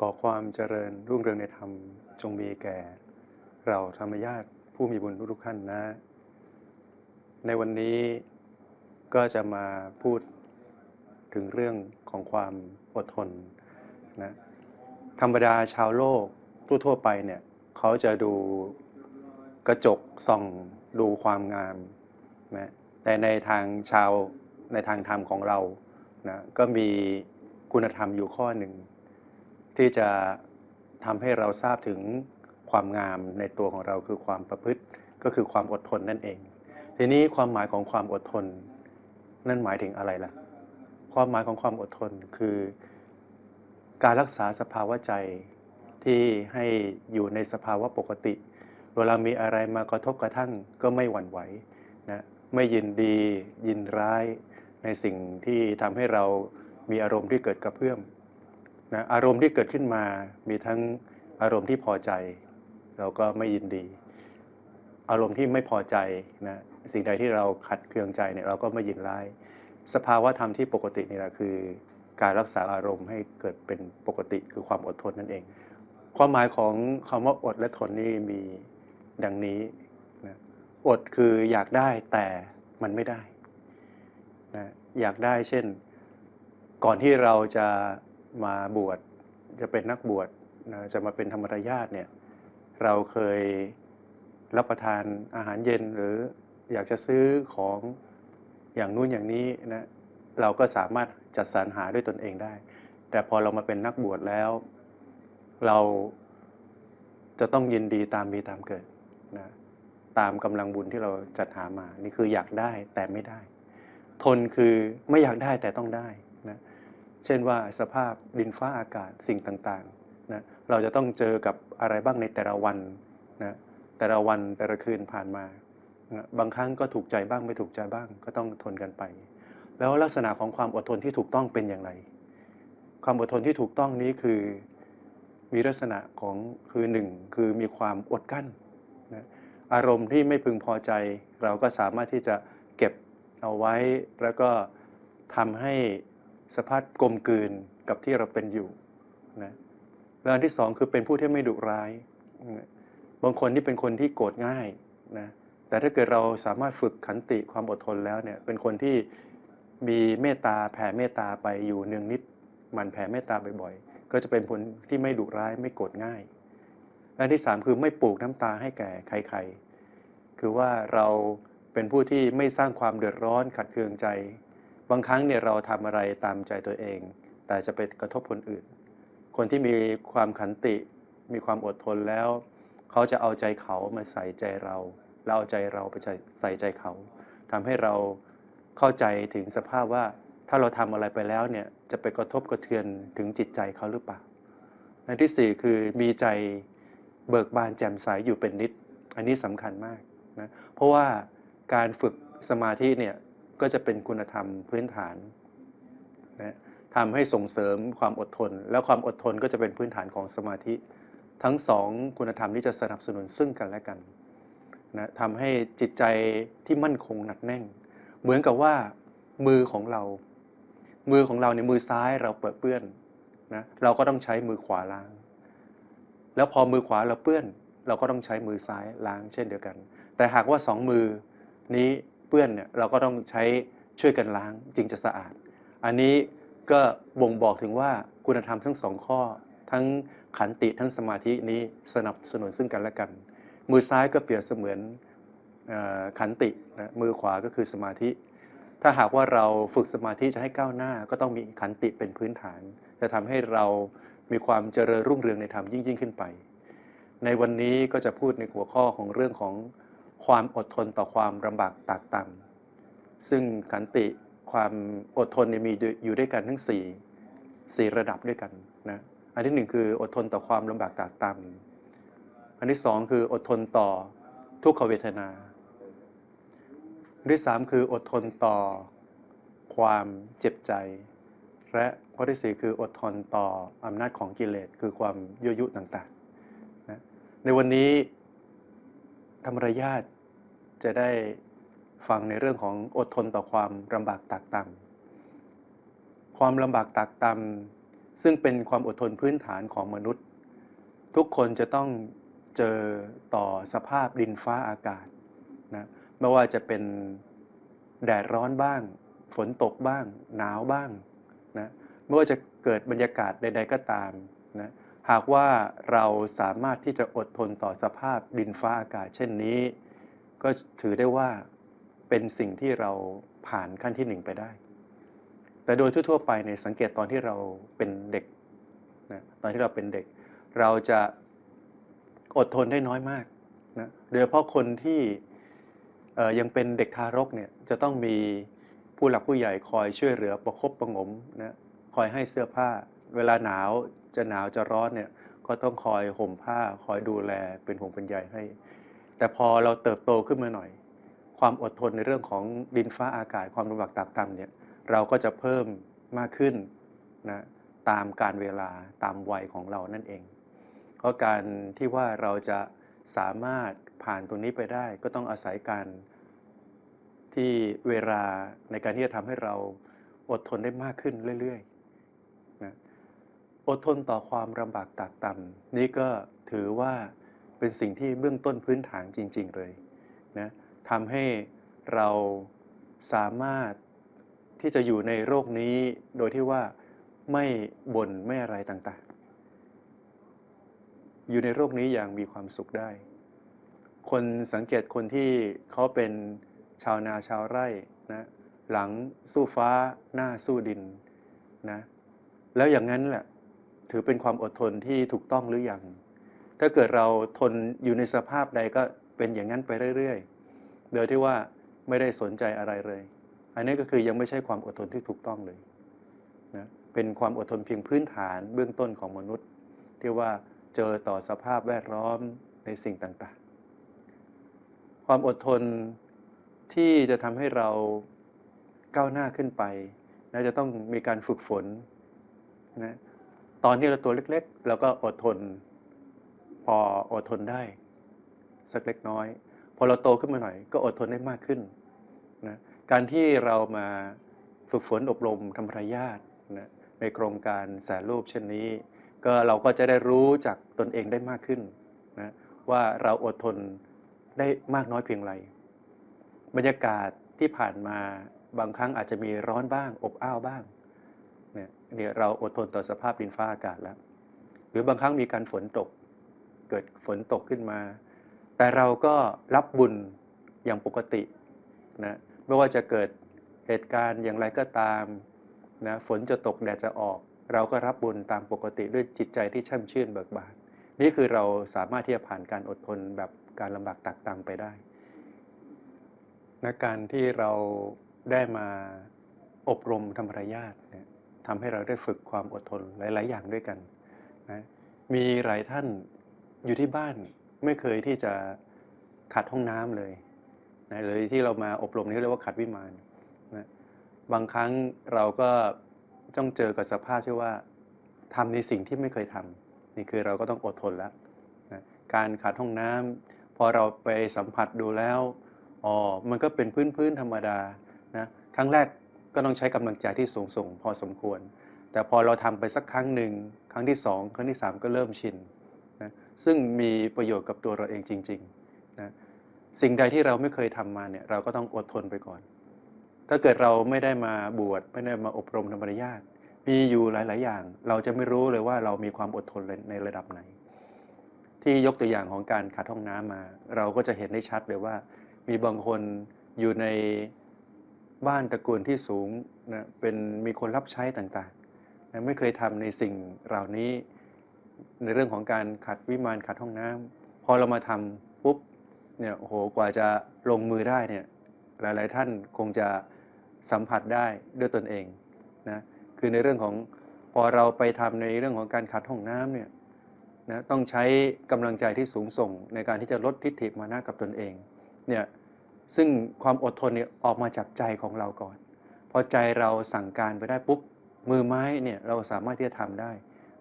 ขอความเจริญรุ่งเรืองในธรรมจงมีแก่ เราธรรมญาติผู้มีบุญทุกท่านนะ ในวันนี้ก็จะมาพูดถึงเรื่องของความอดทนนะธรรมดาชาวโลกทั่วๆไปเนี่ยเขาจะดูกระจกส่องดูความงามนะแต่ในทางชาวในทางธรรมของเรานะก็มีคุณธรรมอยู่ข้อหนึ่ง ที่จะทำให้เราทราบถึงความงามในตัวของเราคือความประพฤติก็คือความอดทนนั่นเอง ทีนี้ความหมายของความอดทน นั่นหมายถึงอะไรล่ะ ความหมายของความอดทนคือ การรักษาสภาวะใจที่ให้อยู่ในสภาวะปกติ เวลามีอะไรมากระทบกระทั่งก็ไม่หวั่นไหวนะไม่ยินดียินร้ายในสิ่งที่ทำให้เรามีอารมณ์ที่เกิดกระเพื่อม นะอารมณ์ที่เกิดขึ้นมา มีทั้งอารมณ์ที่พอใจ เราก็ไม่ยินดี อารมณ์ที่ไม่พอใจนะสิ่งใดที่เราขัดเคืองใจเนี่ยเราก็ไม่ยินร้าย สภาวะธรรมที่ปกตินี่แหละคือ การรักษาอารมณ์ให้เกิดเป็นปกติคือความอดทนนั่นเอง ความหมายของคำว่าอดและทนนี่มีดังนี้นะอดคืออยากได้แต่มันไม่ได้นะอยากได้เช่น ก่อนที่เราจะ มาบวชจะเป็นนักบวชนะจะมาเป็นธรรมรายาทเนี่ยเราเคยรับประทานอาหารเย็นหรืออยากจะซื้อของอย่างนู้นอย่างนี้นะเราก็สามารถจัดสรรหาด้วยตนเองได้ แต่พอเรามาเป็นนักบวชแล้ว เราจะต้องยินดีตามมีตามเกิดนะตามกำลังบุญที่เราจัดหามา นี่คืออยากได้แต่ไม่ได้ ทนคือไม่อยากได้แต่ต้องได้ เช่นว่าสภาพดินฟ้าอากาศสิ่งต่างๆนะเราจะต้องเจอกับอะไรบ้างในแต่ละวันนะแต่ละวันแต่ละคืนผ่านมานะบางครั้งก็ถูกใจบ้างไม่ถูกใจบ้างก็ต้องทนกันไป แล้วลักษณะของความอดทนที่ถูกต้องเป็นอย่างไร ความอดทนที่ถูกต้องนี้คือมีลักษณะของคือหนึ่งคือมีความอดกั้นนะอารมณ์ที่ไม่พึงพอใจ เราก็สามารถที่จะเก็บเอาไว้แล้วก็ทำให้ สภาพกลมกลืนกับที่เราเป็นอยู่นะแล้วอันที่สองคือเป็นผู้ที่ไม่ดุร้าย บางคนที่เป็นคนที่โกรธง่ายนะแต่ถ้าเกิดเราสามารถฝึกขันติความอดทนแล้วเนี่ยเป็นคนที่มีเมตตาแผ่เมตตาไปอยู่เนืองนิดมันแผ่เมตตาบ่อยๆ ก็จะเป็นคนที่ไม่ดุร้ายไม่โกรธง่ายและอันที่สามคือไม่ปลูกน้ำตาให้แก่ใครๆ คือว่าเราเป็นผู้ที่ไม่สร้างความเดือดร้อนขัดเคืองใจางครั้งเนี่ยเราทำอะไรตามใจตัวเอง แต่จะไปกระทบคนอื่น คนที่มีความขันติมีความอดทนแล้ว เขาจะเอาใจเขามาใส่ใจเราเราเอาใจเราไปใส่ใจเขาทำให้เราเข้าใจถึงสภาพว่าถ้าเราทำอะไรไปแล้วเนี่ยจะไปกระทบกระเทือนถึงจิตใจเขาหรือเปล่าอันที่สี่คือมีใจเบิกบานแจ่มใสอยู่เป็นนิด อันนี้สำคัญมากนะเพราะว่าการฝึกสมาธิเนี่ย ก็จะเป็นคุณธรรมพื้นฐานนะทำให้ส่งเสริมความอดทน แล้วความอดทนก็จะเป็นพื้นฐานของสมาธิ ทั้งสองคุณธรรมนี้จะสนับสนุนซึ่งกันและกันนะทำให้จิตใจที่มั่นคงหนักแน่น เหมือนกับว่ามือของเรา มือของเราในมือซ้ายเราเปิดเปื้อนนะเราก็ต้องใช้มือขวาล้าง แล้วพอมือขวาเราเปื้อน เราก็ต้องใช้มือซ้ายล้างเช่นเดียวกัน แต่หากว่าสองมือนี้ ปื้อนเนี่ยเราก็ต้องใช้ช่วยกันล้างจึงจะสะอาด อันนี้ก็บ่งบอกถึงว่าคุณธรรมทั้งสองข้อ ทั้งขันติทั้งสมาธินี้สนับสนุนซึ่งกันและกัน มือซ้ายก็เปรียบเสมือนขันตินะมือขวาก็คือสมาธิ ถ้าหากว่าเราฝึกสมาธิจะให้ก้าวหน้า ก็ต้องมีขันติเป็นพื้นฐาน จะทำให้เรามีความเจริญรุ่งเรืองในธรรมยิ่งยิ่งขึ้นไป ในวันนี้ก็จะพูดในหัวข้อของเรื่องของ ความอดทนต่อความลำบากตากต่ำซึ่งขันติความอดทนเนี่ยมีอยู่ด้วยกันทั้ง4 4ระดับด้วยกันนะอันที่หนึ่งคืออดทนต่อความลำบากตากต่ำอันที่สองคืออดทนต่อทุกขเวทนาอันที่สามคืออดทนต่อความเจ็บใจ และข้อที่สี่คืออดทนต่ออำนาจของกิเลสคือความยั่วยุต่างๆนะในวันนี้ธรรมรายา จะได้ฟังในเรื่องของอดทนต่อความลำบากตากต่ำความลำบากตากต่ซึ่งเป็นความอดทนพื้นฐานของมนุษย์ ทุกคนจะต้องเจอต่อสภาพดินฟ้าอากาศนะไม่ว่าจะเป็นแดดร้อนบ้าง ฝนตกบ้าง หนาวบ้างนะไม่ว่าจะเกิดบรรยากาศใด ๆ ก็ตามนะหากว่าเราสามารถที่จะอดทนต่อสภาพดินฟ้าอากาศเช่นนี้ ก็ถือได้ว่าเป็นสิ่งที่เราผ่านขั้นที่หนึ่งไปได้ แต่โดยทั่วๆไปในสังเกตตอนที่เราเป็นเด็กนะตอนที่เราเป็นเด็ก เราจะอดทนได้น้อยมากนะโดยเฉพาะคนที่ยังเป็นเด็กทารกเนี่ยจะต้องมีผู้หลักผู้ใหญ่คอยช่วยเหลือประคบประงมนะคอยให้เสื้อผ้า เวลาหนาวจะหนาวจะร้อนเนี่ยก็ต้องคอยห่มผ้าคอยดูแลเป็นห่วงเป็นใยให้ แต่พอเราเติบโตขึ้นมาหน่อย ความอดทนในเรื่องของดินฟ้าอากาศความลำบากตากตำเนี่ยเราก็จะเพิ่มมากขึ้นนะตามการเวลาตามวัยของเรานั่นเอง เพราะการที่ว่าเราจะสามารถผ่านตรงนี้ไปได้ ก็ต้องอาศัยการที่เวลาในการที่จะทำให้เราอดทนได้มากขึ้นเรื่อยๆนะอดทนต่อความลำบากตากต่ำนี่ก็ถือว่า เป็นสิ่งที่เบื้องต้นพื้นฐานจริง ๆ เลยนะทำให้เราสามารถที่จะอยู่ในโรคนี้โดยที่ว่าไม่บ่นไม่อะไรต่างๆ อยู่ในโรคนี้อย่างมีความสุขได้ คนสังเกตคนที่เขาเป็นชาวนาชาวไร่นะหลังสู้ฟ้าหน้าสู้ดินนะแล้วอย่างนั้นแหละถือเป็นความอดทนที่ถูกต้องหรือยัง ถ้าเกิดเราทนอยู่ในสภาพใดก็เป็นอย่างนั้นไปเรื่อยๆ โดยที่ว่าไม่ได้สนใจอะไรเลย อันนี้ก็คือยังไม่ใช่ความอดทนที่ถูกต้องเลยนะเป็นความอดทนเพียงพื้นฐานเบื้องต้นของมนุษย์ ที่ว่าเจอต่อสภาพแวดล้อมในสิ่งต่างๆ ความอดทนที่จะทำให้เราก้าวหน้าขึ้นไปนะจะต้องมีการฝึกฝนนะตอนที่เราตัวเล็กๆ เราก็อดทน พออดทนได้ สักเล็กน้อย พอเราโตขึ้นมาหน่อย ก็อดทนได้มากขึ้นนะการที่เรามาฝึกฝนอบรมธรรมรายาทนะในโครงการแสนรูปเช่นนี้ ก็เราก็จะได้รู้จากตนเองได้มากขึ้นนะว่าเราอดทนได้มากน้อยเพียงไร บรรยากาศที่ผ่านมาบางครั้งอาจจะมีร้อนบ้าง อบอ้าวบ้างเนี่ยเราอดทนต่อสภาพดินฟ้าอากาศแล้ว หรือบางครั้งมีการฝนตก กิดฝนตกขึ้นมา แต่เราก็รับบุญอย่างปกตินะไม่ว่าจะเกิดเหตุการณ์อย่างไรก็ตามนะฝนจะตกแดดจะออก เราก็รับบุญตามปกติด้วยจิตใจที่ช่ำชื่นเบิกบานนี่คือเราสามารถที่จะผ่านการอดทนแบบการลำบากตักตามไปได้นะการที่เราได้มาอบรมธรรมรยาทเนี่ยทำให้เราได้ฝึกความอดทนหลาย ๆ อย่างด้วยกันนะมีหลายท่าน อยู่ที่บ้านไม่เคยที่จะขัดห้องน้ำเลยนะเลยที่เรามาอบรมนี่เรียกว่าขัดวิมานนะบางครั้งเราก็ต้องเจอกับสภาพที่ว่าทำในสิ่งที่ไม่เคยทำนี่คือเราก็ต้องอดทนแล้วนะการขัดห้องน้ำพอเราไปสัมผัสดูแล้วอ๋อมันก็เป็นพื้นพื้นธรรมดานะครั้งแรกก็ต้องใช้กำลังใจที่สูงส่งพอสมควร แต่พอเราทำไปสักครั้งหนึ่งครั้งที่สองครั้งที่สามก็เริ่มชิน ซึ่งมีประโยชน์กับตัวเราเองจริงๆนะสิ่งใดที่เราไม่เคยทำมาเนี่ยเราก็ต้องอดทนไปก่อน ถ้าเกิดเราไม่ได้มาบวชไม่ได้มาอบรมธรรมรยาทมีอยู่หลาย ๆ อย่าง เราจะไม่รู้เลยว่าเรามีความอดทนในระดับไหน ที่ยกตัวอย่างของการขัดห้องน้ำมา เราก็จะเห็นได้ชัดเลยว่า มีบางคนอยู่ในบ้านตระกูลที่สูงนะเป็นมีคนรับใช้ต่างๆนะไม่เคยทำในสิ่งเหล่านี้ ในเรื่องของการขัดวิมานขัดห้องน้ำพอเรามาทำปุ๊บเนี่ยโอ้โหกว่าจะลงมือได้เนี่ยหลาย ๆ ท่านคงจะสัมผัสได้ด้วยตนเองนะคือในเรื่องของพอเราไปทำในเรื่องของการขัดห้องน้ำเนี่ยนะต้องใช้กำลังใจที่สูงส่งในการที่จะลดทิฏฐิมานะกับตนเองเนี่ยซึ่งความอดทนเนี่ยออกมาจากใจของเราก่อน พอใจเราสั่งการไปได้ปุ๊บมือไม้เนี่ยเราสามารถที่จะทำได้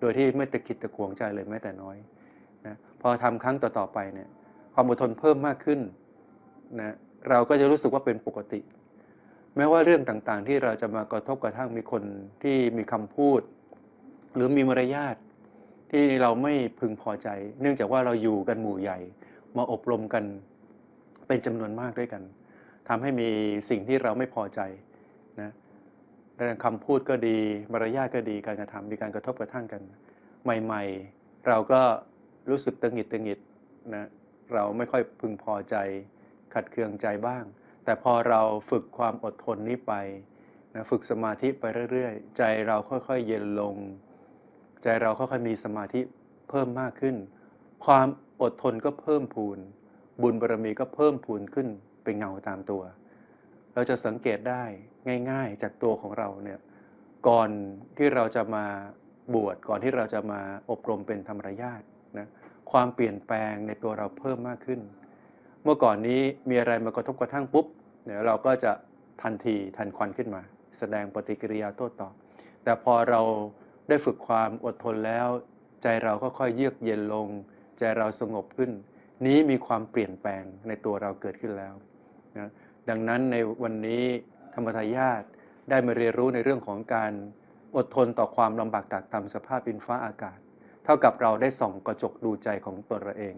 โดยที่ไม่ตะกิดตะขวงใจเลยแม้แต่น้อยนะพอทำครั้งต่อๆไปเนี่ยความอดทนเพิ่มมากขึ้นนะเราก็จะรู้สึกว่าเป็นปกติ แม้ว่าเรื่องต่างๆ ที่เราจะมากระทบกระทั่งมีคนที่มีคำพูด หรือมีมารยาทที่เราไม่พึงพอใจ เนื่องจากว่าเราอยู่กันหมู่ใหญ่ มาอบรมกันเป็นจำนวนมากด้วยกันทำให้มีสิ่งที่เราไม่พอใจนะ คำพูดก็ดีมารยาทก็ดีการกระทำมีการกระทบกระทั่งกัน ใหม่ ๆ เราก็รู้สึกตึงหิดตึงหิดนะเราไม่ค่อยพึงพอใจขัดเคืองใจบ้าง แต่พอเราฝึกความอดทนนี้ไปนะฝึกสมาธิไปเรื่อยๆ ใจเราค่อยๆเย็นลง ใจเราค่อยๆมีสมาธิเพิ่มมากขึ้น ความอดทนก็เพิ่มพูน บุญบารมีก็เพิ่มพูนขึ้นเป็นเงาตามตัว เราจะสังเกตได้ง่าย ๆ จากตัวของเราเนี่ยก่อนที่เราจะมาบวชก่อนที่เราจะมาอบรมเป็นธรรมรยาทนะความเปลี่ยนแปลงในตัวเราเพิ่มมากขึ้น เมื่อก่อนนี้มีอะไรมากระทบกระทั่งปุ๊บเนี่ยเราก็จะทันทีทันควันขึ้นมา แสดงปฏิกิริยาโต้ตอบ แต่พอเราได้ฝึกความอดทนแล้ว ใจเราก็ค่อยเยือกเย็นลง ใจเราสงบขึ้น นี้มีความเปลี่ยนแปลงในตัวเราเกิดขึ้นแล้วนะ ดังนั้นในวันนี้ธรรมทายาทได้มาเรียนรู้ในเรื่องของการอดทนต่อความลำบากตากตำสภาพดินฟ้าอากาศ เท่ากับเราได้ส่องกระจกดูใจของตนเราเอง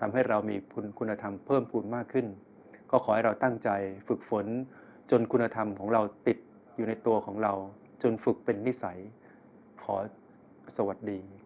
ทำให้เรามีคุณธรรมเพิ่มพูนมากขึ้น ก็ขอให้เราตั้งใจฝึกฝน จนคุณธรรมของเราติดอยู่ในตัวของเรา จนฝึกเป็นนิสัย ขอสวัสดี